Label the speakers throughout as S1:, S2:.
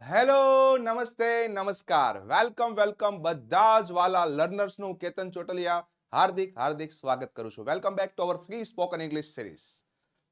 S1: Hello, નમસ્તે, નમસ્કાર. Welcome welcome બધા જ વાલા લર્નર્સનું કેતન ચોટલિયા. હાર્દિક હાર્દિક સ્વાગત કરું છું. Welcome back to our free spoken English series.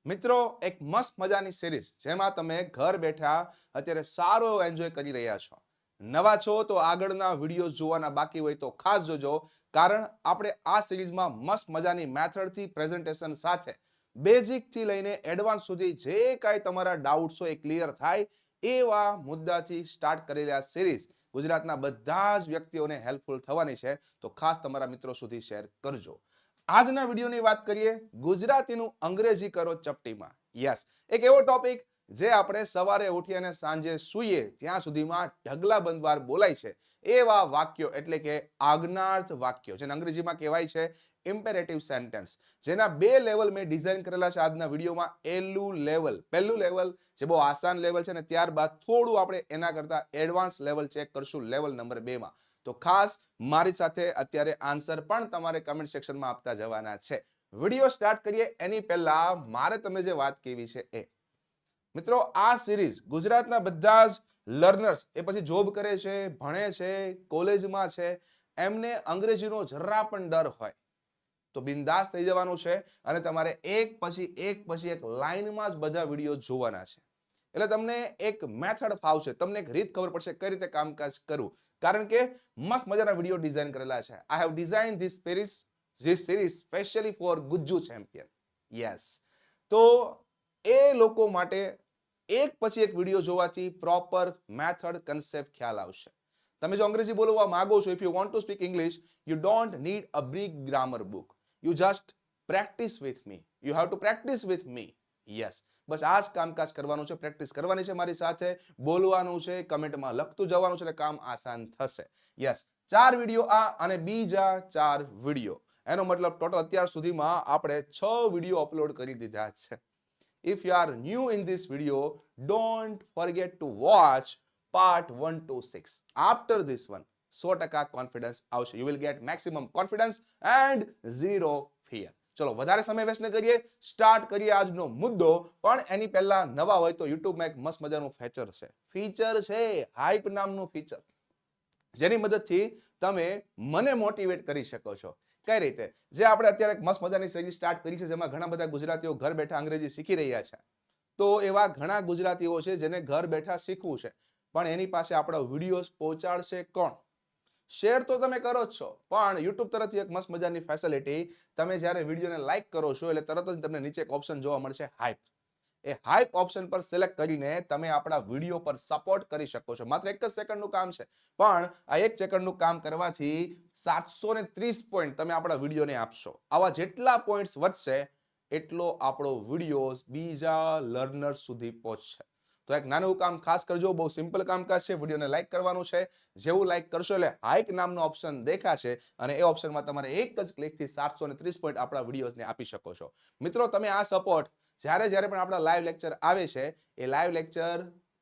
S1: મિત્રો, એક મસ્ત મજાની સિરીઝ જેમાં તમે ઘર બેઠા અત્યારે સારો એન્જોય કરી રહ્યા છો. નવા છો તો આગળના વીડિયો જોવાના બાકી હોય તો ખાસ જોજો, કારણ આપણે આ સિરીઝમાં મસ્ત મજાની મેથડથી પ્રેઝન્ટેશન સાથે બેઝિકથી લઈને એડવાન્સ સુધી જે કાંઈ તમારા ડાઉટ્સ હોય એ ક્લિયર થાય એવા મુદ્દાથી સ્ટાર્ટ કરેલી આ સિરીઝ ગુજરાતના બધા જ વ્યક્તિઓને હેલ્પફુલ થવાની છે. તો ખાસ તમારા મિત્રો સુધી શેર કરજો. આજના વિડીયોની વાત કરીએ, ગુજરાતીનું અંગ્રેજી કરો ચપટીમાં. યસ એક એવો ટોપિક જે આપણે સવારે ઉઠી અને સાંજે સૂઈએ, ત્યાં સુધીમાં ઢગલા બંધવાર બોલાય છે. એવા વાક્યો એટલે કે આજ્ઞાર્થ વાક્યો, જેને અંગ્રેજીમાં કહેવાય છે ઇમ્પેરેટિવ સેન્ટેન્સ જેના બે લેવલ મેં ડિઝાઇન કરેલા છે આજના વિડીયોમાં. એલું લેવલ પહેલું લેવલ જે બહુ આસાન લેવલ છે ને ત્યારબાદ થોડું આપણે એના કરતાં એડવાન્સ લેવલ ચેક કરશું લેવલ નંબર બેમાં તો ખાસ મારી સાથે અત્યારે આન્સર પણ તમારે કમેન્ટ સેક્શનમાં આપતા જવાના છે. વીડિયો સ્ટાર્ટ કરીએ. એની પહેલાં મારે તમે જે વાત કેવી છે એ. મિત્રો, આ સિરીઝ ગુજરાતના બધા જ લર્નર્સ એ પછી જોબ કરે છે, ભણે છે, કોલેજમાં છે, એમને અંગ્રેજીનો જરા પણ ડર હોય. તો બિંદાસ થઈ જવાનું છે અને તમારે એક પછી એક પછી એક લાઈનમાં જ બધા વીડિયો જોવાના છે. એટલે તમને એક મેથડ ફાવશે, તમને એક રીત ખબર પડશે કઈ રીતે કામકાજ કરવું. કારણ કે મસ્ત મજાના વીડિયો ડિઝાઇન કરેલા છે. I have design this Paris this series specially for Gujju champion yes તો એ લોકો માટે એક પછી એક વીડિયો જોવાથી પ્રોપર મેથડ કન્સેપ્ટ ખ્યાલ આવશે. તમે જો અંગ્રેજી બોલવા માંગો છો if you want to speak English you don't need a big grammar book you just practice with me you have to practice with me yes બસ આ જ કામકાજ કરવાનું છે પ્રેક્ટિસ કરવાની છે મારી સાથે, બોલવાનું છે કમેન્ટમાં લખતું જવાનું છે એટલે કામ આસાન થશે. યસ ચાર વીડિયો આ અને બીજા ચાર વીડિયો. એનો મતલબ ટોટલ અત્યાર સુધીમાં આપણે છ વીડિયો અપલોડ કરી દીધા છે. If you are new in this video don't forget to watch part 1 to 6 after this one 100% confidence આવશે you will get maximum confidence and zero fear ચલો વધારે સમય વેસ્ટ ન કરીએ સ્ટાર્ટ કરીએ આજનો મુદ્દો પણ એની પહેલા નવા હોય તો યુટ્યુબમાં એક મસ્ત મજાનું ફીચર છે ફીચર છે હાઇપ નામનું ફીચર જેની મદદથી તમે મને મોટિવેટ કરી શકો છો કઈ રીતે? જે આપણે અત્યારે મસ્ત મજાની સિરીઝ સ્ટાર્ટ કરી છે, જેમાં ઘણા બધા ગુજરાતીઓ ઘર બેઠા અંગ્રેજી શીખી રહ્યા છે. તો એવા ઘણા ગુજરાતીઓ છે, જેને ઘર બેઠા શીખવું છે. પણ એની પાસે આપણો વિડીયોઝ પહોંચાડશે કોણ? શેર તો તમે કરો જ છો, પણ યુટ્યુબ તરફથી એક મસ્ત મજાની ફેસિલિટી તમે જ્યારે વિડીયોને લાઇક કરો છો, એટલે તરત જ તમને નીચે એક ઓપ્શન જોવા મળશે હાઈપ એ હાઈપ ઓપ્શન પર સિલેક્ટ કરીને તમે આપણા વીડિયો પર સપોર્ટ કરી શકો છો. માત્ર એક જ સેકન્ડનું કામ છે. પણ આ એક સેકન્ડનું કામ કરવાથી સાતસો ને ત્રીસ પોઈન્ટ તમે આપણા વિડીયોને આપશો. આવા જેટલા પોઈન્ટ્સ વધશે, એટલો આપણો વિડીયોઝ બીજા લર્નર સુધી પહોંચશે. તો એક નાનું કામ ખાસ કરજો, બહુ સિમ્પલ કામકાજ છે. વિડીયોને લાઈક કરવાનું છે. જેવું લાઈક કરશો એટલે હાઇક નામનો ઓપ્શન દેખાશે અને એ ઓપ્શનમાં તમારે એક જ ક્લિકથી સાતસો ને ત્રીસ પોઈન્ટ આપણા વિડીયોઝને આપી શકો છો. મિત્રો, તમે આ સપોર્ટ જ્યારે જ્યારે પણ આપણા લાઈવ લેક્ચર આવે છે, એ લાઈવ લેક્ચર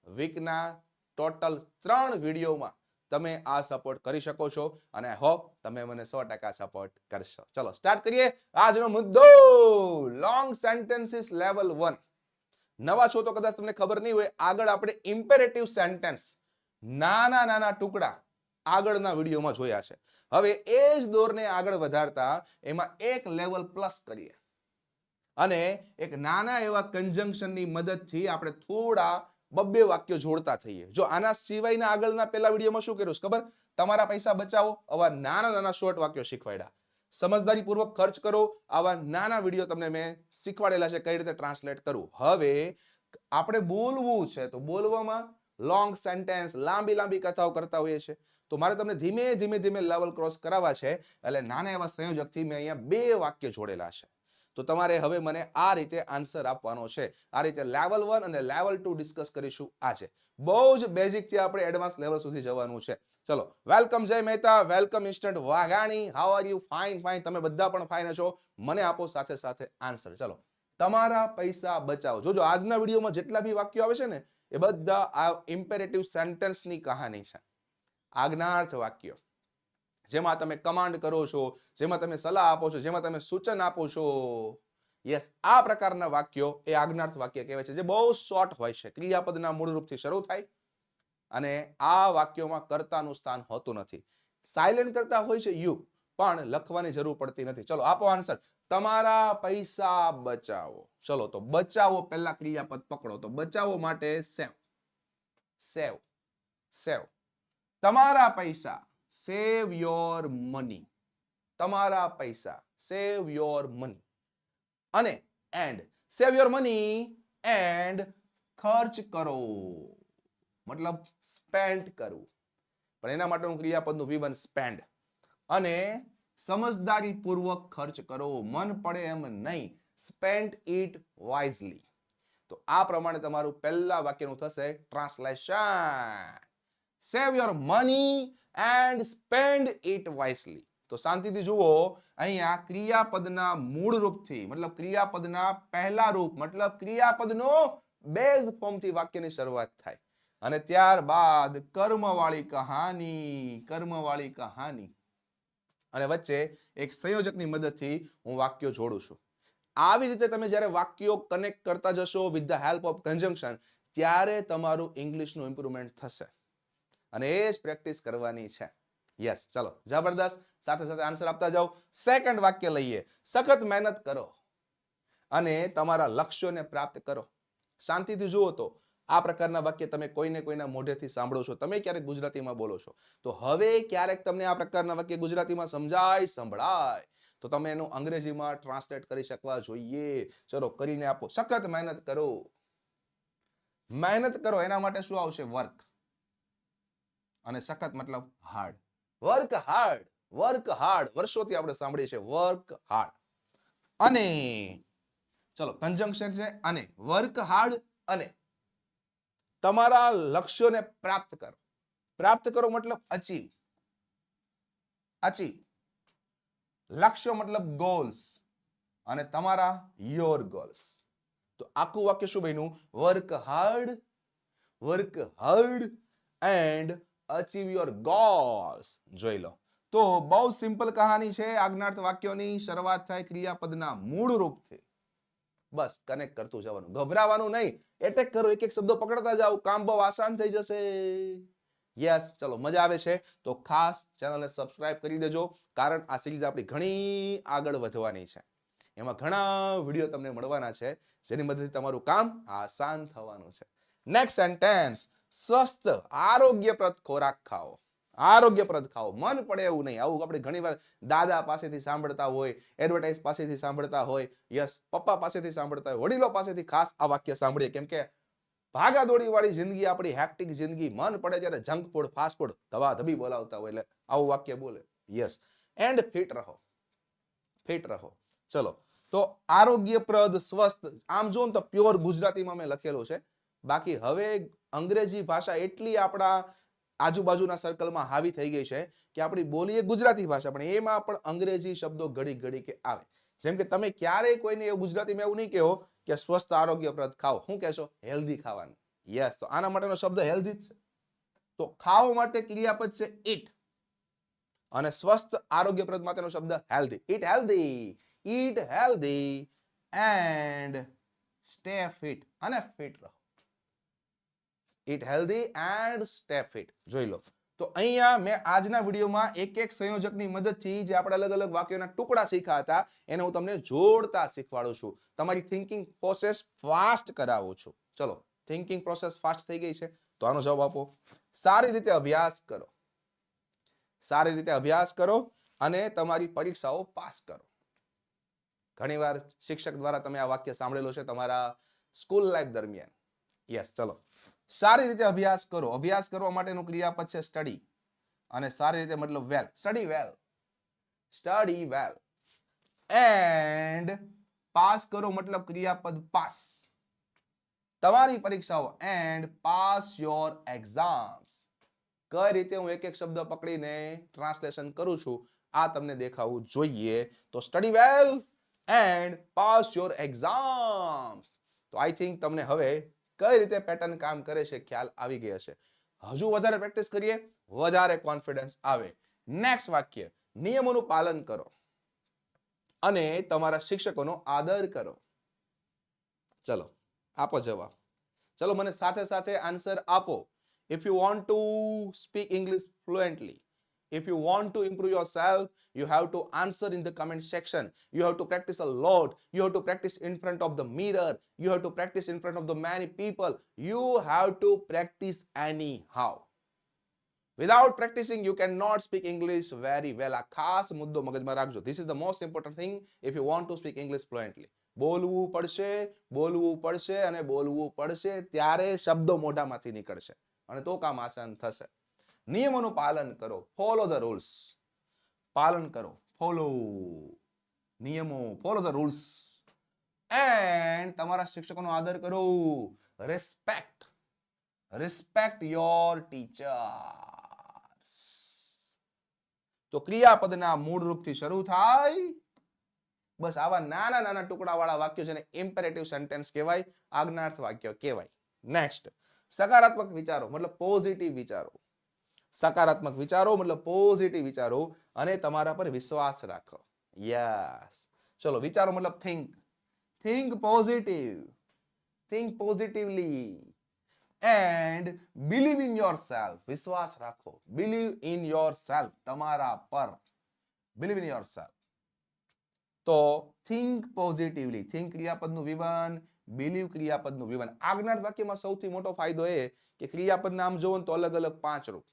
S1: વીકના ટોટલ ત્રણ વિડીયોમાં તમે આ સપોર્ટ કરી શકો છો અને આઈ હોપ તમે મને સો ટકા સપોર્ટ કરશો. ચલો સ્ટાર્ટ કરીએ. આજનો મુદ્દો લોંગ સેન્ટેન્સીસ લેવલ વન નવા છો તો કદાચ તમને ખબર નહીં હોય, આગળ આપણે ઇમ્પેરેટિવ સેન્ટેન્સ નાના નાના ટુકડા આગળના વિડીયોમાં જોયા છે. હવે એ જ દોરને આગળ વધારતા એમાં એક લેવલ પ્લસ કરીએ. અને એક નાના એવા કન્જંક્શનની મદદથી આપણે થોડા બબ્બે વાક્યો જોડતા થઈએ. જો આના સિવાયના આગળના પહેલા વિડીયોમાં શું કર્યું ખબર? તમારા પૈસા બચાવો, આવા નાના નાના શોર્ટ વાક્યો શીખવાડ્યા. સમજદારીપૂર્વક ખર્ચ કરો, આવા નાના વીડિયો તમને મેં શીખવાડેલા છે કઈ રીતે ટ્રાન્સલેટ કરવું. હવે આપણે બોલવું છે તો બોલવામાં લોંગ સેન્ટેન્સ લાંબી લાંબી કથાઓ કરતા હોઈએ છીએ. તો મારે તમને ધીમે ધીમે ધીમે લેવલ ક્રોસ કરાવવા છે. એટલે નાના એવા સંયોજકથી મેં અહીંયા બે વાક્ય જોડેલા છે. તો તમારે હવે મને આ રીતે આન્સર આપવાનો છે. આ રીતે લેવલ વન અને લેવલ ટુ ડિસ્કસ કરીશું આજે. બહુ જ બેઝિકથી આપણે એડવાન્સ લેવલ સુધી જવાનું છે. ચલો welcome Jay Mehta welcome instant Vaghani. How are you fine fine તમે બધા પણ ફાઇન છો? મને આપો સાથે સાથે આન્સર ચલો, તમારા પૈસા બચાવો. જોજો, આજના વિડીયોમાં જેટલા બી વાક્યો આવે છે ને, એ બધા આ ઇમ્પેરેટિવ સેન્ટેન્સની કહાની છે. આજ્ઞાર્થ વાક્યો. જેમાં તમે કમાન્ડ કરો છો, જેમાં તમે સલાહ આપો છો, જેમાં તમે સૂચન આપો છો. યસ આ પ્રકારના વાક્યો એ આજ્ઞાર્થ વાક્ય કહેવાય છે, જે બહુ શોર્ટ હોય છે. ક્રિયાપદના મૂળ રૂપથી શરૂ થાય અને આ વાક્યોમાં કર્તાનું સ્થાન હોતું નથી. સાયલેન્ટ કરતા હોય છે યુ પણ લખવાની જરૂર પડતી નથી. ચલો, આપો આન્સર તમારા પૈસા બચાવો. ચલો, તો બચાવો પહેલા ક્રિયાપદ પકડો. તો બચાવો માટે સેવ. સેવ. સેવ. તમારા પૈસા સેવ યોર મની તમારા પૈસા સેવ યોર મની અને and save your money and ખર્ચ કરો મતલબ સ્પેન્ડ કરવું પણ એના માટેનું ક્રિયાપદનું વિવન સ્પેન્ડ અને સમજદારીપૂર્વક ખર્ચ કરો મન પડે એમ નહીં સ્પેન્ડ ઇટ વાઇઝલી તો આ પ્રમાણે તમારું પહેલા વાક્યનું થશે translation save your money and spend it wisely તો શાંતિથી જુઓ, અહીંયા ક્રિયાપદના મૂળ રૂપથી, મતલબ ક્રિયાપદના પહેલા રૂપ, મતલબ ક્રિયાપદનો બેઝ ફોર્મથી વાક્યની શરૂઆત થાય. અને ત્યારબાદ કર્મવાળી કહાની કર્મવાળી કહાની. અને વચ્ચે એક સંયોજકની મદદથી હું વાક્યો જોડું છું. આવી રીતે તમે જ્યારે વાક્યો કનેક્ટ કરતા જશો with the help of consumption ત્યારે તમારું ઇંગ્લિશનું ઇમ્પ્રુવમેન્ટ થશે. અને એ જ પ્રેક્ટિસ કરવાની છે. યસ ચલો, જબરદસ્ત. સાથે સાથે આન્સર આપતા જાઓ. સેકન્ડ વાક્ય લઈએ. સખત મહેનત કરો અને તમારા લક્ષ્યોને પ્રાપ્ત કરો. શાંતિથી જુઓ તો આ પ્રકારના વાક્ય તમે કોઈને કોઈના મોઢેથી સાંભળો છો. તમે ક્યારેક ગુજરાતીમાં બોલો છો. તો હવે ક્યારેક તમને આ પ્રકારના વાક્ય ગુજરાતીમાં સમજાય, સંભળાય. તો તમે એનું અંગ્રેજીમાં ટ્રાન્સલેટ કરી શકવા જોઈએ. ચલો, કરીને આપો. સખત મહેનત કરો. મહેનત કરો, એના માટે શું આવશે? વર્ક અને સખત મતલબ hard work hard work hard વર્ષોથી આપણે સાંભળીએ છીએ વર્ક હાર્ડ અને ચલો કન્જંક્શન છે અને. વર્ક હાર્ડ અને. તમારા લક્ષ્યોને પ્રાપ્ત કરો. પ્રાપ્ત કરો મતલબ અચીવ અચીવ લક્ષ્યો મતલબ ગોલ્સ અને તમારા યોર ગોલ્સ તો આખું વાક્ય શું બન્યું? Work hard work hard and achieve your goals જોઈ લો. તો બહુ સિમ્પલ કહાની છે, આજ્ઞાર્થ વાક્યોની. શરૂઆત થાય ક્રિયાપદના મૂળ રૂપથી. બસ કનેક્ટ કરતું જવાનું. ગભરાવાનું નહીં. એટેક કરો એક એક શબ્દો પકડતા જાઓ. કામ બહુ આસાન થઈ જશે. યસ ચલો, મજા આવે છે. તો ખાસ ચેનલને સબસ્ક્રાઇબ કરી દેજો, કારણ આ સિરીઝ આપણી ઘણી આગળ વધવાની છે. એમાં ઘણા વીડિયો તમને મળવાના છે, જેની મદદથી તમારું કામ આસાન થવાનું છે. નેક્સ્ટ સેન્ટેન્સ સ્વસ્થ, આરોગ્યપ્રદ ખોરાક ખાઓ. આરોગ્યપ્રદ ખાઓ. મન પડે એવું નહીં. આવું આપણે ઘણીવાર દાદા પાસેથી સાંભળતા હોય એડવર્ટાઇઝ પાસેથી સાંભળતા હોય યસ પપ્પા પાસેથી સાંભળતા હોય, વડીલો પાસેથી ખાસ આ વાક્ય સાંભળીએ. કેમ કે ભાગાદોડી વાળી જિંદગી આપણી હેક્ટિક જિંદગી. મન પડે ત્યારે જંક ફૂડ ફાસ્ટ ફૂડ ધવા ધબી બોલાવતા હોય એટલે આવું વાક્ય બોલે. યસ એન્ડ ફિટ રહો. ફિટ રહો. ચલો. તો આરોગ્યપ્રદ, સ્વસ્થ, આમ જો તો પ્યોર ગુજરાતીમાં મેં લખેલું છે. બાકી હવે અંગ્રેજી ભાષા એટલી આપણા આજુબાજુના સર્કલમાં હાવી થઈ ગઈ છે કે આપણી બોલીએ ગુજરાતી ભાષા, પણ એમાં પણ અંગ્રેજી શબ્દો ઘડી ઘડી કે આવે. જેમ કે તમે ક્યારેય કોઈને એવું ગુજરાતીમાં એવું નહીં કહો કે સ્વસ્થ આરોગ્યપ્રદ ખાઓ. શું કહેશો? હેલ્ધી ખાવાનું. યસ, તો આના માટેનો શબ્દ હેલ્ધી જ છે. તો ખાઓ માટે ક્રિયાપદ છે ઈટ. અને સ્વસ્થ આરોગ્યપ્રદ માટેનો શબ્દ healthy. Eat healthy. Eat healthy. And stay fit અને ફિટ રહો. Eat healthy and stay fit જોઈ લો. તો અહીંયા મેં આજના વિડીયોમાં એક એક સંયોજકની મદદથી જે આપણે અલગ અલગ વાક્યોના ટુકડા શીખ્યા હતા, એને હું તમને જોડતા શીખવાડું છું. તમારી થિંકિંગ પ્રોસેસ ફાસ્ટ કરાવું છું. ચલો થિંકિંગ પ્રોસેસ ફાસ્ટ થઈ ગઈ છે. તો આનો જવાબ આપો. સારી રીતે અભ્યાસ કરો. સારી રીતે અભ્યાસ કરો અને તમારી પરીક્ષાઓ પાસ કરો. ઘણીવાર શિક્ષક દ્વારા તમે આ વાક્ય સાંભળેલો છે તમારા સ્કૂલ લાઈફ દરમિયાન. યસ ચલો. સારી રીતે અભ્યાસ કરો. અભ્યાસ કરવા માટેનું ક્રિયાપદ છે સ્ટડી અને સારી રીતે મતલબ well study well study well and pass કરો મતલબ ક્રિયાપદ પાસ. તમારી પરીક્ષાઓ એન્ડ પાસ યોર એક્ઝામ્સ કઈ રીતે હું એક એક શબ્દ પકડીને ટ્રાન્સલેશન કરું છું, આ તમને દેખાવું જોઈએ. તો study well and pass your exams તો આઈ થિંક તમને હવે કઈ રીતે પેટર્ન કામ કરે છે ખ્યાલ આવી ગયો છે હજુ વધારે પ્રેક્ટિસ કરીએ, વધારે કોન્ફિડન્સ આવે. નેક્સ્ટ વાક્ય, નિયમોનું પાલન કરો અને તમારા શિક્ષકોનો આદર કરો. ચલો, આપો જવાબ. ચલો, મને સાથે સાથે આન્સર આપો. If you want to speak English fluently if you want to improve yourself you have to answer in the comment section you have to practice a lot you have to practice in front of the mirror you have to practice in front of the many people you have to practice anyhow without practicing you cannot speak english very well આ ખાસ મુદ્દો મગજમાં રાખજો this is the most important thing if you want to speak english fluently બોલવું પડશે બોલવું પડશે અને બોલવું પડશે ત્યારે શબ્દો મોઢામાંથી નીકળશે અને તો કામ આસાન થશે નિયમોનું પાલન કરો. ફોલો ધ રૂલ્સ પાલન કરો. ફોલો નિયમો. ફોલો ધ રૂલ્સ એન્ડ તમારા શિક્ષકોનો આદર કરો. રિસ્પેક્ટ રિસ્પેક્ટ યોર ટીચર્સ તો ક્રિયાપદના મૂળ રૂપથી શરૂ થાય. બસ આવા નાના નાના ટુકડા વાળા વાક્યો જેને ઇમ્પેરેટિવ સેન્ટેન્સ કહેવાય, આજ્ઞાર્થ વાક્ય કહેવાય. નેક્સ્ટ સકારાત્મક વિચારો, મતલબ પોઝિટિવ વિચારો. સકારાત્મક વિચારો, મતલબ પોઝિટિવ વિચારો અને તમારા પર વિશ્વાસ રાખો. યસ ચલો, વિચારો મતલબ think think positive think positively and believe in yourself વિશ્વાસ રાખો. બિલીવ ઇન યોર સેલ્ફ તમારા પર. બિલીવ ઇન યોર સેલ્ફ તો થિંક પોઝિટિવલી થિંક ક્રિયાપદનું વિવન બિલીવ ક્રિયાપદનું વિવન આજ્ઞાત વાક્યમાં સૌથી મોટો ફાયદો એ કે ક્રિયાપદ નામ જોવો તો અલગ અલગ પાંચ રૂપ.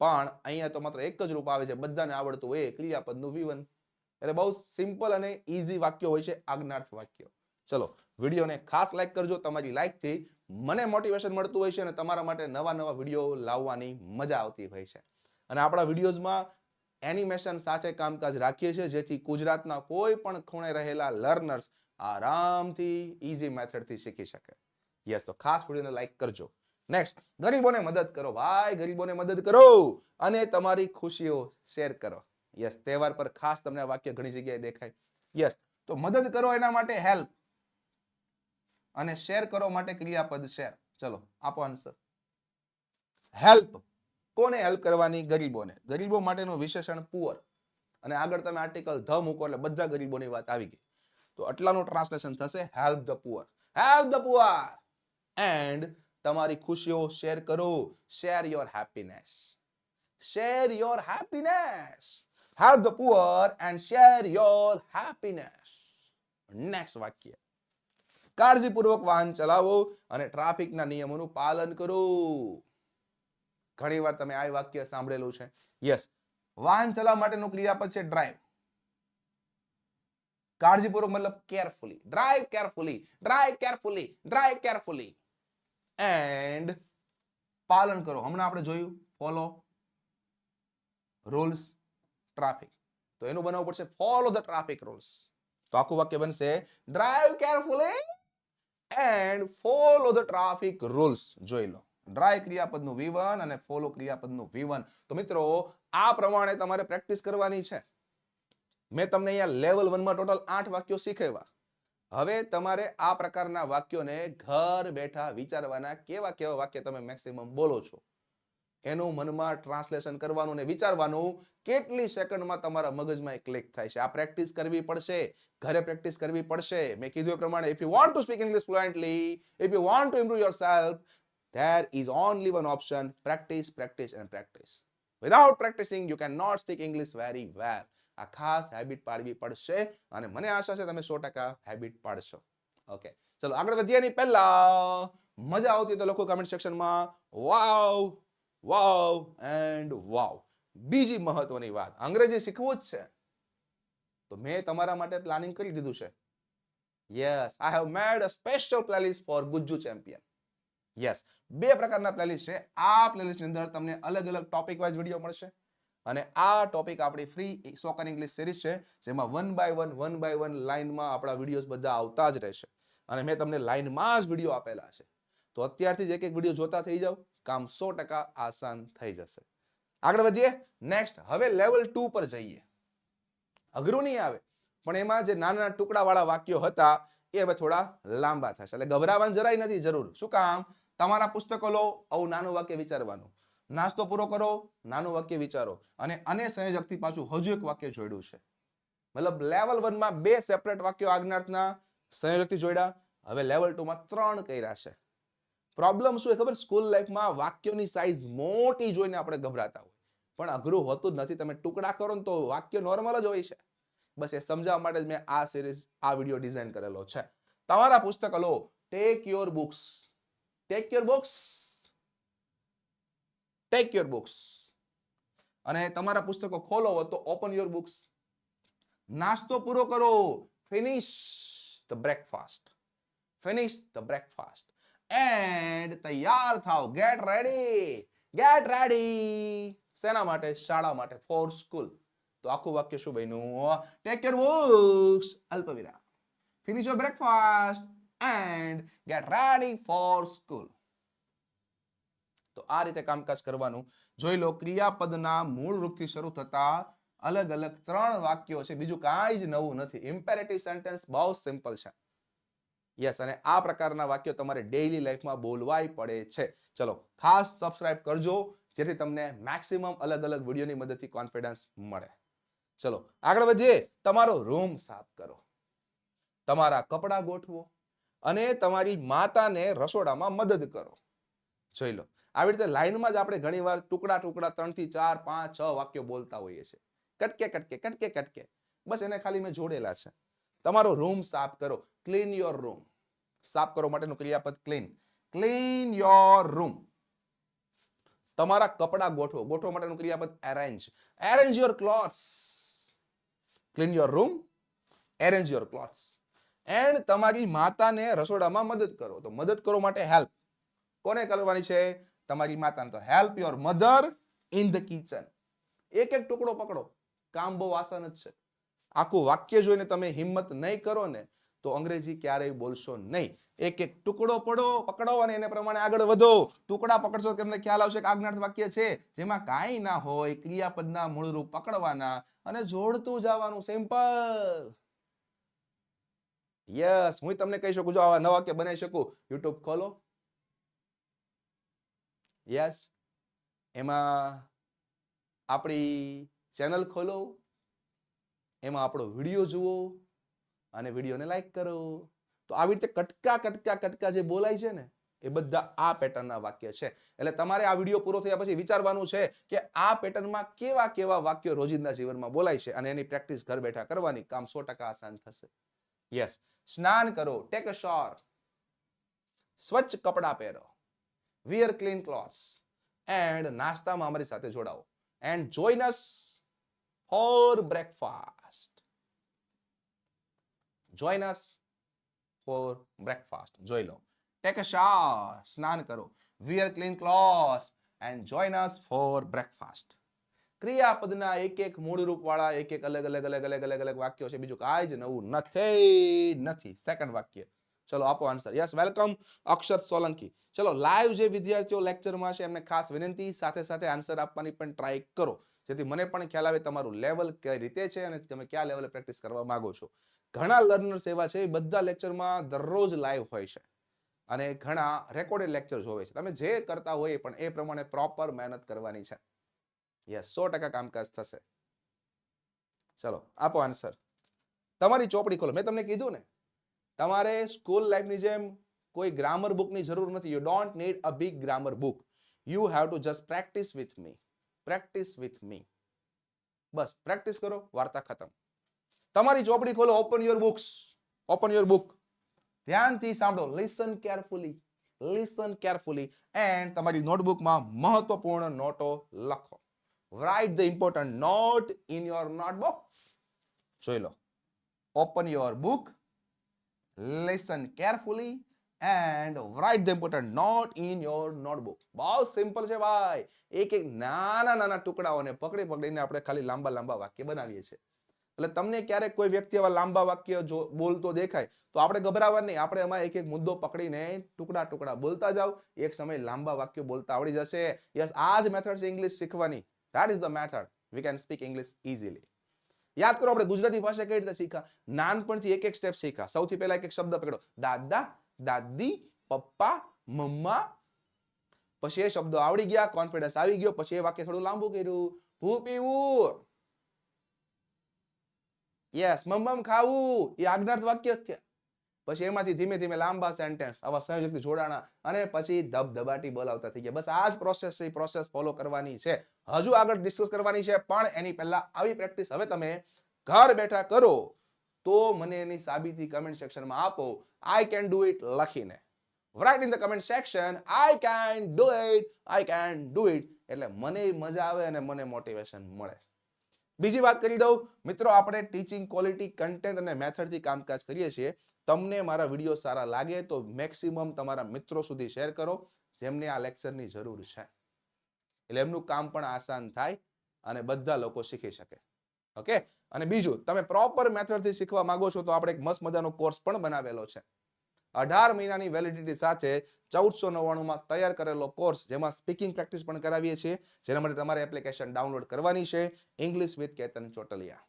S1: પણ અહીંયા તો માત્ર એક જ રૂપ આવે છે. બધાને આવડતું હોય એ ક્રિયાપદનું વિવન એટલે બહુ સિમ્પલ અને ઈઝી વાક્યો હોય છે, આજ્ઞાર્થ વાક્યો. ચલો, વિડીયોને ખાસ લાઈક કરજો. તમારી લાઈકથી મને મોટિવેશન મળતું હોય છે અને તમારા માટે નવા નવા વીડિયો લાવવાની મજા આવતી હોય છે. અને આપણા વિડીયોઝમાં એનિમેશન સાથે કામકાજ રાખીએ છીએ, જેથી ગુજરાતના કોઈ પણ ખૂણે રહેલા લર્નર્સ આરામથી ઇઝી મેથડથી શીખી શકે. યસ તો ખાસ વિડીયોને લાઈક કરજો. નેક્સ્ટ ગરીબોને મદદ કરો, ભાઈ, ગરીબોને મદદ કરો અને તમારી ખુશીઓ શેર કરો. યસ તહેવાર પર ખાસ તમને વાક્ય ઘણી જગ્યાએ દેખાય. યસ તો મદદ કરો એના માટે હેલ્પ અને શેર કરો માટે ક્રિયાપદ શેર ચલો, આપો આન્સર હેલ્પ કોને હેલ્પ કરવાની? ગરીબોને. ગરીબો માટેનું વિશેષણ પુઅર અને આગળ તમે આર્ટિકલ ધ મૂકો એટલે બધા ગરીબોની વાત આવી ગઈ. તો આટલાનું ટ્રાન્સલેશન થશે help the poor help the poor and તમારી ખુશીઓ શેર કરો. Share your happiness share your happiness help the poor and share your happiness next વાક્ય. કાળજીપૂર્વક વાહન ચલાવો અને ટ્રાફિકના નિયમોનું પાલન કરો. ઘણી વાર તમે આ વાક્ય સાંભળેલું છે. યસ વાહન ચલાવવા માટેનું ક્રિયાપદ છે ડ્રાઈવ કાળજીપૂર્વક મતલબ carefully drive carefully drive carefully drive carefully and પાલન કરો. હમણાં આપણે જોયું ફોલો રૂલ્સ ટ્રાફિક તો એનું બનાવવું પડશે ફોલો ધ ટ્રાફિક રૂલ્સ તો આખું વાક્ય બનશે drive carefully and follow the traffic rules જોઈ લો. ડ્રાય ક્રિયાપદનું વિવન અને ફોલો ક્રિયાપદનું વિવન. તો મિત્રો, આ પ્રમાણે તમારે પ્રેક્ટિસ કરવાની છે. મેં તમને અહીંયા લેવલ વનમાં ટોટલ આઠ વાક્યો શીખવ્યા. હવે તમારે આ પ્રકારના વાક્યોને ઘર બેઠા વિચારવાના કેવા કેવા વાક્ય તમે મેક્સિમમ બોલો છો? એનું મનમાં ટ્રાન્સલેશન કરવાનું ને વિચારવાનું કેટલી સેકન્ડમાં તમારા મગજમાં એ ક્લિક થાય છે? આ પ્રેક્ટિસ કરવી પડશે, ઘરે પ્રેક્ટિસ કરવી પડશે. મેં કીધું એ પ્રમાણે if you want to speak English fluently if you want to improve yourself there is only one option practice practice and and practice practicing you can not speak English very well આ ખાસ habit પાડવી પડશે અને મને આશા છે તમે સો ટકા habit પાડશો. ઓકે ચલો, આગળ વધીએ ની પહેલા. મજા આવતી તો લખો કમેન્ટ સેક્શનમાં વાવ વાવ એન્ડ વાવ બીજી મહત્વની વાત. અંગ્રેજી શીખવું જ છે. તો મેં તમારા માટે પ્લાનિંગ કરી દીધું છે. Yes I have made a special playlist for Gujju champion yes બે પ્રકારના પ્લેલિસ્ટ છે. આ પ્લેલિસ્ટની અંદર તમને અલગ અલગ ટોપિક વાઇઝ વીડિયો મળશે. અને આ ટોપિક આપણી ફ્રી સોકન ઇંગ્લિશ સિરીઝ છે, જેમાં one by one one by one લાઇનમાં આપણા વિડીયોઝ બધા આવતા જ રહેશે. અને મેં તમને લાઇનમાં જ વીડિયો આપેલા છે. તો અત્યારથી જ એક એક વીડિયો જોતા થઈ જાવ કામ સો ટકા આસાન થઈ જશે. આગળ વધીએ. નેક્સ્ટ હવે લેવલ ટુ પર જઈએ. અઘરું નહીં આવે. પણ એમાં જે નાના ટુકડાવાળા વાક્યો હતા, એ હવે થોડા લાંબા થશે. એટલે ગભરાવાની જરાય નથી જરૂર. શું કામ? તમારા પુસ્તકો લો, આવું નાનું વાક્ય વિચારવાનું. નાસ્તો પૂરો કરો, નાનું વાક્ય વિચારો. અને અને સંયોજકથી પાછું હજુ એક વાક્ય જોડ્યું છે. મતલબ લેવલ વનમાં બે સેપરેટ વાક્યો આજ્ઞાર્થના સંયોજકથી જોડ્યા. હવે લેવલ ટુમાં ત્રણ કર્યા છે. પ્રોબ્લેમ શું એ ખબર? સ્કૂલ લાઈફમાં વાક્યોની સાઇઝ મોટી જોઈને આપણે ગભરાતા હોય. પણ અઘરું હોતું જ નથી. તમે ટુકડા કરો ને તો વાક્ય નોર્મલ જ હોય છે. બસ એ સમજાવવા માટે જ મેં આ સિરીઝ આ વીડિયો ડિઝાઇન કરેલો છે. તમારા પુસ્તક લો. Take your books take your books take your books અને તમારા પુસ્તકો ખોલો તો ઓપન યોર બુક્સ નાસ્તો પૂરો કરો. Finish the breakfast finish the breakfast and તૈયાર થાવ ગેટ રેડી ગેટ રેડી શેના માટે? શાળા માટે. ફોર સ્કૂલ તો આખું વાક્ય શું બન્યું? ટેક યોર બુક્સ અલ્પવિરામ. Finish your breakfast and get ready for school તો આ રીતે કામકાજ કરવાનું. જોઈ લો, ક્રિયાપદના મૂળ રૂપથી શરૂ થતા અલગ અલગ ત્રણ વાક્યો છે. બીજું કાંઈ જ નવું નથી. ઇમ્પેરેટિવ સેન્ટેન્સ બહુ સિમ્પલ છે. યસ અને આ પ્રકારના વાક્યો તમારે ડેઈલી લાઈફમાં બોલવાય પડે છે. ચલો, ખાસ સબસ્ક્રાઇબ કરજો, જેથી તમને મેક્સિમમ અલગ અલગ વિડીયોની મદદથી કોન્ફિડન્સ મળે. ચલો, આગળ વધીએ. તમારો રૂમ સાફ કરો. તમારા કપડાં ગોઠવો. અને તમારી માતાને રસોડામાં મદદ કરો. જોઈ લો. આવી રીતે લાઈનમાં જ આપણે ઘણીવાર ટુકડા ટુકડા ત્રણથી ચાર, પાંચ, છ વાક્યો બોલતા હોઈએ છીએ. કટકે કટકે કટકે કટકે. બસ એને ખાલી મેં જોડેલા છે. તમારો રૂમ સાફ કરો. ક્લીન યોર રૂમ સાફ કરો માટેનું ક્રિયાપદ ક્લીન ક્લીન યોર રૂમ તમારા કપડા ગોઠવો. ગોઠવો માટેનું ક્રિયાપદ arrange arrange your clothes clean your room arrange your clothes and તમારી માતાને રસોડામાં મદદ કરો. તો મદદ કરો માટે હેલ્પ. કોને કરવાની છે? તમારી માતાને. તો help your mother in the kitchen. એક એક ટુકડો પકડો. કામ બહુ આસાન જ છે. આખું વાક્ય જોઈને તમે હિંમત નહીં કરો ને, તો અંગ્રેજી ક્યારેય બોલશો નહીં. એક એક ટુકડો પડો પકડો અને એને પ્રમાણે આગળ વધો. ટુકડા પકડશો તમને ખ્યાલ આવશે કે આજ્ઞાર્થ વાક્ય છે. જેમાં કાંઈ ના હોય, ક્રિયાપદના મૂળરૂપ પકડવાના અને જોડતું જવાનું. સિમ્પલ. યસ હું તમને કહી શકું જો આવા નવા વાક્ય બનાવી શકું. યુટ્યુબ ખોલો. યસ એમાં આપણી ચેનલ ખોલો. એમાં આપણો વીડિયો જુઓ અને વિડીયોને લાઈક કરો. તો આવી રીતે કટકા કટકા કટકા જે બોલાય છે ને, એ બધા આ પેટર્નના વાક્ય છે. એટલે તમારે આ વીડિયો પૂરો થયા પછી વિચારવાનું છે કે આ પેટર્નમાં કેવા કેવા વાક્યો રોજિંદા જીવનમાં બોલાય છે અને એની પ્રેક્ટિસ ઘર બેઠા કરવાની કામ સો ટકા આસાન થશે. યસ સ્નાન કરો ટેક અ શોર સ્વચ્છ કપડાં પહેરો વિયર ક્લીન ક્લોથ્સ એન્ડ નાસ્તામાં અમારી સાથે જોડાઓ and join us for breakfast join us for breakfast જોઈ લો ટેક અ શાવર સ્નાન કરો wear clean clothes and join us for breakfast ક્રિયાપદના એક એક મૂળ રૂપ વાળા એક એક અલગ અલગ અલગ અલગ અલગ અલગ વાક્યો છે. બીજું કાંઈ જ નવું નથી નથી. સેકન્ડ વાક્ય. ચલો, આપો answer yes welcome Akshar Solanki. ચલો લાઈવ જે વિદ્યાર્થીઓ લેક્ચરમાં છે, એમને ખાસ વિનંતી, સાથે સાથે આન્સર આપવાની પણ ટ્રાય કરો. જેથી મને પણ ખ્યાલ આવે તમારું લેવલ કઈ રીતે છે અને તમે કયા લેવલે પ્રેક્ટિસ કરવા માંગો છો. ઘણા લર્નર્સ એવા છે, બધા લેક્ચરમાં દરરોજ લાઈવ હોય છે. અને ઘણા રેકોર્ડેડ લેક્ચર જોવે છે. તમે જે કરતા હોય પણ એ પ્રમાણે પ્રોપર મહેનત કરવાની છે. યસ સો ટકા કામકાજ થશે. ચલો, આપો આન્સર તમારી ચોપડી ખોલો. મેં તમને કીધું ને, તમારે સ્કૂલ લાઈફની જેમ કોઈ ગ્રામર બુકની જરૂર નથી. You don't need a big grammar book you have to just practice with me practice with me bus practice કરો, વાર્તા ખતમ. તમારી ચોપડી ખોલો open your books open your book ધ્યાનથી સાંભળો. Listen carefully listen carefully and તમારી નોટબુકમાં મહત્વપૂર્ણ નોટો લખો. Write the important note in your notebook જોઈ લો. Open your book listen carefully and write the important note in your notebook બહુ simple છે ભાઈ. એક એક નાના નાના ટુકડાઓને પકડી પકડીને આપણે ખાલી લાંબા લાંબા વાક્ય બનાવીએ છીએ. એટલે તમને ક્યારેક કોઈ વ્યક્તિ આવા લાંબા વાક્ય જો બોલતો દેખાય, તો આપણે ગભરાવા નહીં. આપણે એમાં એક એક મુદ્દો પકડીને ટુકડા ટુકડા બોલતા જાવ એક સમય લાંબા વાક્યો બોલતા આવડી જશે. યસ આ જ મેથડ છે ઇંગ્લિશ શીખવાની. That is the method we can speak English easily યાદ કરો, આપણે ગુજરાતી ભાષા કઈ રીતે શીખા નાનપણથી એક એક સ્ટેપ શીખા સૌથી પહેલા એક એક શબ્દ પકડો. દાદા, દાદી, પપ્પા, મમ્મા. પછી એ શબ્દો આવડી ગયા કોન્ફિડન્સ આવી ગયો, પછી એ વાક્ય થોડું લાંબુ કર્યું. ભૂ પીવું યસ મમ્મમ ખાવું. એ આજ્ઞાર્થ વાક્ય થયા પછી એમાંથી ધીમે ધીમે લાંબા સેન્ટેન્સ આવા સંયુક્ત જોડાણા અને પછી ધબધબાટી બોલાવતા થઈ ગયા. બસ આ જ પ્રોસેસ છે પ્રોસેસ ફોલો કરવાની છે. હજુ આગળ ડિસ્કસ કરવાની છે, પણ એની પહેલા આવી પ્રેક્ટિસ હવે તમે ઘર બેઠા કરો તો મને એની સાબિતી કમેન્ટ સેક્શનમાં આપો. આઈ કેન ડુ ઇટ લખીને. Write in the comment section I can do it I can do it એટલે મને મજા આવે અને મને મોટિવેશન મળે. બીજી વાત કરી દઉં. મિત્રો, આપણે ટીચિંગ ક્વોલિટી કન્ટેન્ટ અને મેથડથી કામકાજ કરીએ છીએ. તમને મારા વીડિયો સારા લાગે તો મેક્સિમમ તમારા મિત્રો સુધી શેર કરો, જેમને આ લેક્ચરની જરૂર છે. એટલે એમનું કામ પણ આસાન થાય અને બધા લોકો શીખી શકે. ઓકે અને બીજું, તમે પ્રોપર મેથડથી શીખવા માંગો છો તો આપણે એક મસ્ત મજાનો કોર્સ પણ બનાવેલો છે. અઢાર મહિનાની વેલિડિટી સાથે ચૌદસો નવ્વાણુંમાં તૈયાર કરેલો કોર્સ જેમાં સ્પીકિંગ પ્રેક્ટિસ પણ કરાવીએ છીએ, જેના માટે તમારે એપ્લિકેશન ડાઉનલોડ કરવાની છે English with Ketan Chotaliya.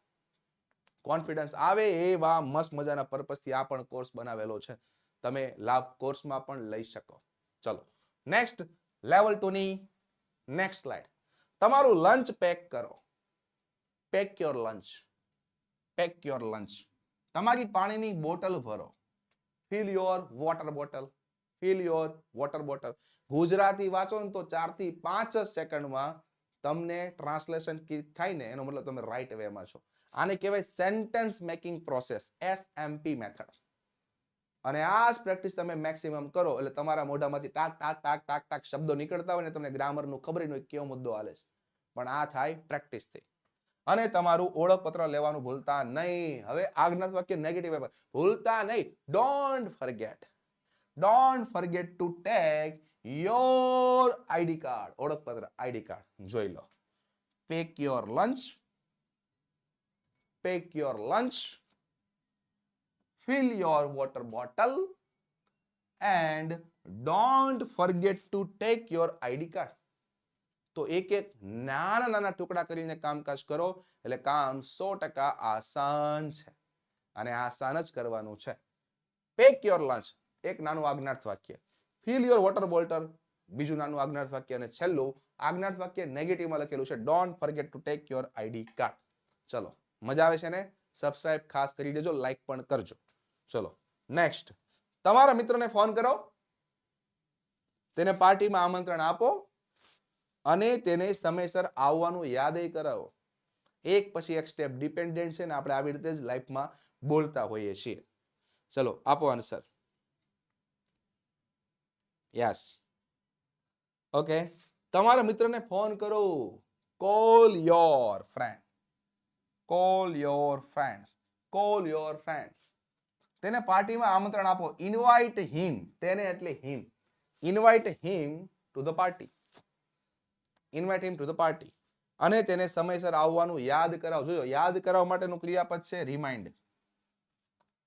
S1: Confidence આવે એવા મસ્ત મજાના પર્પસથી આ પણ કોર્સ બનાવેલો છે. તમે લાભ કોર્સમાં પણ લઈ શકો. ચલો, નેક્સ્ટ, લેવલ ટુ ની નેક્સ્ટ સ્લાઇડ. તમારું લંચ પેક કરો. Pack your lunch. Pack your lunch. તમારી પાણીની બોટલ ભરો. Fill your water bottle. Fill your water bottle. Gujarati વાંચો ને તો ચારથી પાંચ જ સેકન્ડમાં તમને ટ્રાન્સલેશન થાય ને, એનો મતલબ તમે રાઈટ વેમાં છો. આને કહેવાય sentence making process SMP method અને આ જ પ્રેક્ટિસ તમે મેક્સિમમ કરો, એટલે તમારા મોઢામાંથી ટાક ટાક ટાક ટાક ટાક શબ્દો નીકળતા હોય ને તમને ગ્રામરનું ખબર ન હોય કયો મુદ્દો હાલે છે. પણ આ થાય પ્રેક્ટિસથી અને તમારું ઓળખપત્ર લેવાનું ભૂલતા નહીં. હવે આજ્ઞાત વાક્ય નેગેટિવ ભૂલતા નહીં. Don't forget don't forget to take your ID card ઓળખપત્ર આઈડી કાર્ડ જોઈ લો. Pack your lunch pack your lunch fill your water bottle, and don't forget to take your id card. તો એક એક નાના નાના ટુકડા કરીને કામકાજ કરો, એટલે કામ સો ટકા આસાન છે. અને આસાન જ કરવાનું છે. પેક યોર લંચ એક નાનું આજ્ઞાર્થ વાક્ય. ફિલ યોર વોટર બોલ્ટર બીજું નાનું આજ્ઞાર્થ વાક્ય અને છેલ્લું આજ્ઞાર્થ વાક્ય નેગેટિવમાં લખેલું છે. Don't forget to take your ID card ચલો. મજા આવે છે ને? સબસ્ક્રાઇબ ખાસ કરી દેજો લાઈક પણ કરજો. ચલો નેક્સ્ટ તમારા મિત્રને ફોન કરો. તેને પાર્ટીમાં આમંત્રણ આપો અને તેને સમયસર આવવાનું યાદ કરાવો. એક પછી એક સ્ટેપ ડિપેન્ડન્ટ છે ને આપણે આવી રીતે જ લાઈફમાં બોલતા હોઈએ છીએ. ચલો, આપો આન્સર યસ ઓકે તમારા મિત્રને ફોન કરો. Call your friend call your friends call your friend તેને પાર્ટીમાં આમંત્રણ આપો. ઇન્વાઇટ હિમ તેને એટલે him invite him to the party invite him to the party અને તેને સમયસર આવવાનું યાદ કરાવો. જોજો, યાદ કરાવવા માટેનું ક્રિયાપદ છે રિમાઇન્ડ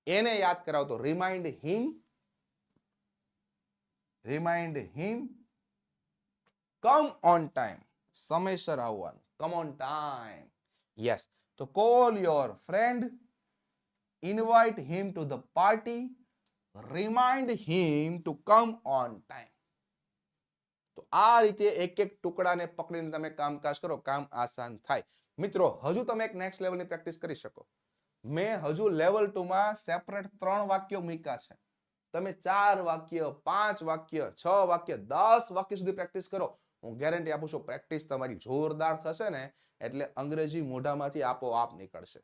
S1: એને યાદ કરાવતો. Remind him remind him come on time સમયસર આવવાનું. કમ ઓન ટાઈમ યસ તો call your friend invite him to the party remind him to come on time તો આ રીતે એક એક ટુકડાને પકડીને તમે કામકાજ કરો, કામ આસાન થાય. મિત્રો, હજુ તમે એક નેક્સ્ટ લેવલની પ્રેક્ટિસ કરી શકો. મેં હજુ લેવલ ટુમાં સેપરેટ ત્રણ વાક્યો મૂક્યા છે. તમે ચાર વાક્ય, પાંચ વાક્ય, છ વાક્ય, દસ વાક્ય સુધી પ્રેક્ટિસ કરો. હું ગેરંટી આપું છું પ્રેક્ટિસ તમારી જોરદાર થશે ને, એટલે અંગ્રેજી મોઢામાંથી આપોઆપ નીકળશે.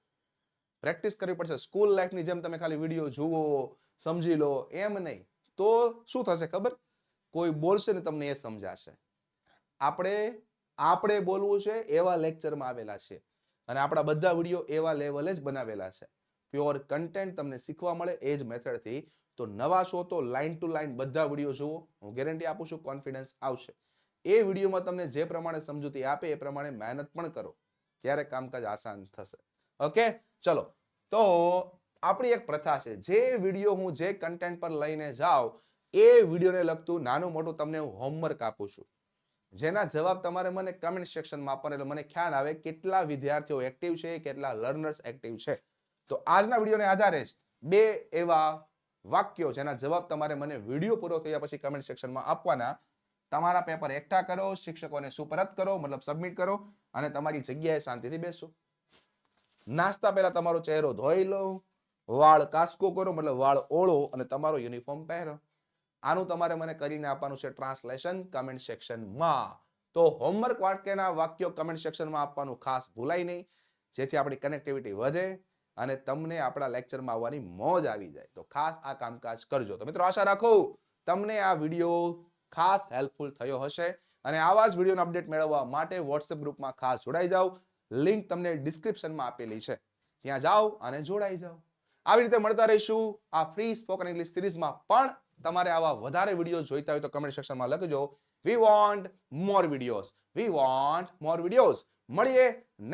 S1: પ્રેક્ટિસ કરવી પડશે. સ્કૂલ લાઈફની જેમ તમે ખાલી વીડિયો જુઓ, સમજી લો, એમ નહીં. તો શું થશે ખબર? કોઈ બોલશે ને તમને એ સમજાશે. આપણે આપણે બોલવું છે, એવા લેક્ચરમાં આવેલા છે. અને આપણા બધા વીડિયો એવા લેવલે જ બનાવેલા છે. પ્યોર કન્ટેન્ટ તમને શીખવા મળે એ જ મેથડથી તો નવા છો તો લાઈન ટુ લાઈન બધા વીડિયો જુઓ. હું ગેરંટી આપું છું કોન્ફિડન્સ આવશે. એ વિડીયોમાં તમને જે પ્રમાણે સમજૂતી આપે એ પ્રમાણે મહેનત પણ કરો. ત્યારે કામકાજ આસાન થશે. ઓકે? ચલો. તો આપણી એક પ્રથા છે. જે વીડિયો હું જે કન્ટેન્ટ પર લઈને જાઉં, એ વિડીયોને લગતું નાનું મોટું તમને હું હોમવર્ક આપું છું. જેના જવાબ તમારે મને કમેન્ટ સેક્શનમાં આપવાના એટલે મને ખ્યાલ આવે કેટલા વિદ્યાર્થીઓ એક્ટિવ છે, કેટલા લર્નર્સ એક્ટિવ છે. તો આજના વિડીયોને આધારે જ બે એવા વાક્યો જેના જવાબ તમારે મને વીડિયો પૂરો થયા પછી કમેન્ટ સેક્શનમાં આપવાના તમારા પેપર એકઠા કરો, શિક્ષકોને સુપરત કરો, મતલબ સબમિટ કરો અને તમારી જગ્યાએ શાંતિથી બેસો. નાસ્તા પહેલા તમારો ચહેરો ધોઈ લો, વાળ કાસકો કરો, મતલબ વાળ ઓળો અને તમારો યુનિફોર્મ પહેરો. આનું તમારે મને કરીને આપવાનું છે ટ્રાન્સલેશન કમેન્ટ સેક્શનમાં તો હોમવર્ક વાક્યના વાક્યો કમેન્ટ સેક્શનમાં આપવાનું ખાસ ભૂલાય નહીં. જેથી આપણી કનેક્ટિવિટી વધે અને તમને આપણા લેક્ચરમાં આવવાની મોજ આવી જાય. તો ખાસ આ કામકાજ કરજો. તો મિત્રો આશા રાખો, તમને આ વીડિયો ખાસ હેલ્પફુલ થયો હશે. અને આવા જ વિડીયોનો અપડેટ મેળવવા માટે વોટ્સએપ ગ્રુપમાં ખાસ જોડાઈ જાઓ. લિંક તમને ડિસ્ક્રિપ્શનમાં આપેલી છે. ત્યાં જાઓ અને જોડાઈ જાઓ. આવી રીતે મળતા રહીશું આ ફ્રી સ્પોકન ઇંગ્લિશ સિરીઝમાં પણ તમારે આવા વધારે વીડિયો જોઈતા હોય તો કમેન્ટ સેક્શનમાં લખજો. We want more videos we want more videos મળીએ next